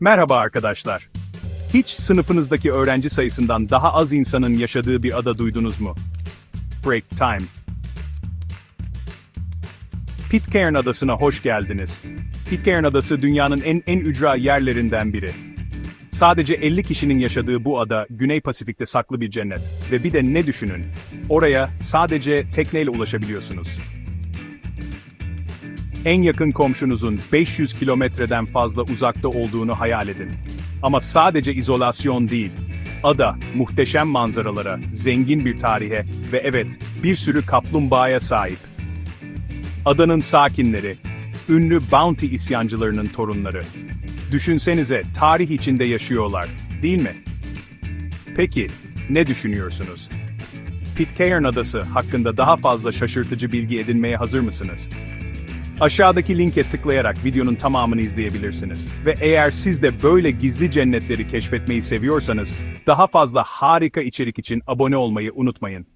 Merhaba arkadaşlar. Hiç sınıfınızdaki öğrenci sayısından daha az insanın yaşadığı bir ada duydunuz mu? Break time. Pitcairn Adası'na hoş geldiniz. Pitcairn Adası dünyanın en en ücra yerlerinden biri. Sadece 50 kişinin yaşadığı bu ada Güney Pasifik'te saklı bir cennet. Ve bir de ne düşünün? Oraya sadece tekneyle ulaşabiliyorsunuz. En yakın komşunuzun 500 kilometreden fazla uzakta olduğunu hayal edin. Ama sadece izolasyon değil. Ada, muhteşem manzaralara, zengin bir tarihe ve evet, bir sürü kaplumbağaya sahip. Adanın sakinleri, ünlü Bounty isyancılarının torunları. Düşünsenize, tarih içinde yaşıyorlar, değil mi? Peki, ne düşünüyorsunuz? Pitcairn Adası hakkında daha fazla şaşırtıcı bilgi edinmeye hazır mısınız? Aşağıdaki linke tıklayarak videonun tamamını izleyebilirsiniz. Ve eğer siz de böyle gizli cennetleri keşfetmeyi seviyorsanız, daha fazla harika içerik için abone olmayı unutmayın.